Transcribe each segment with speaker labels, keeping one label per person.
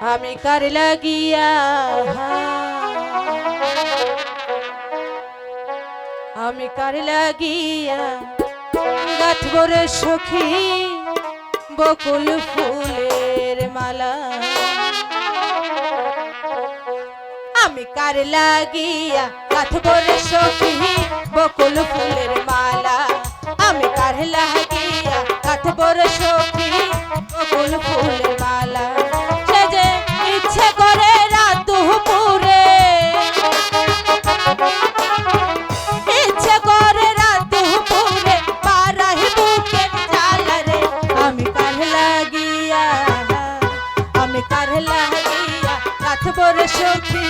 Speaker 1: আমি কার লাগিয়া? আমি কার লাগিয়া? গাছ ভরে সখী, বকুল ফুলের মালা। আমি কার লাগিয়া? গাছ ভরে সখী, বকুল সখী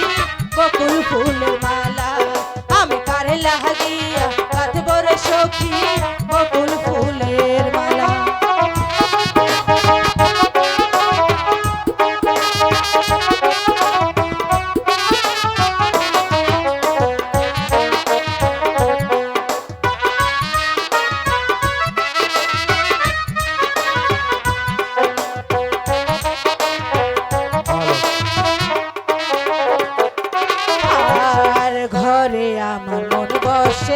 Speaker 1: বকুল ফুলের মালা আমি কারে লাগিয়া রাত রে সখী? বকুল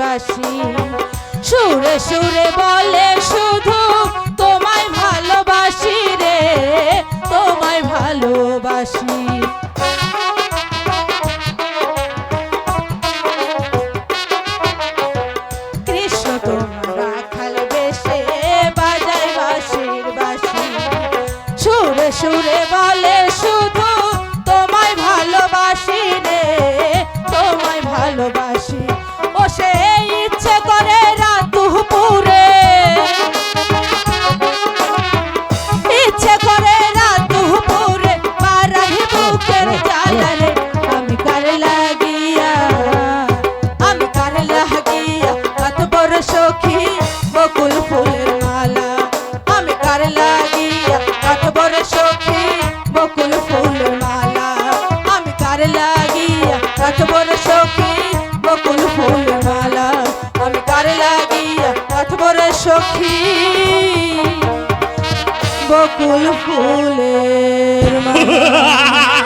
Speaker 1: বাঁশি। সুরে সুরে বলে শুধু তোমায় ভালোবাসি রে, তোমায় ভালোবাসি। রাখাল বাজায় বাঁশির বাঁশি। সুরে সুরে ফুলের মালা আমি কার লাগিয়া কত বড় সখী? বকুল ফুলের মালা আমি কার লাগিয়া কত বড় সখী? বকুল ফুলের মালা আমি কার লাগিয়া কত সখী? বকুল ফুলের মালা।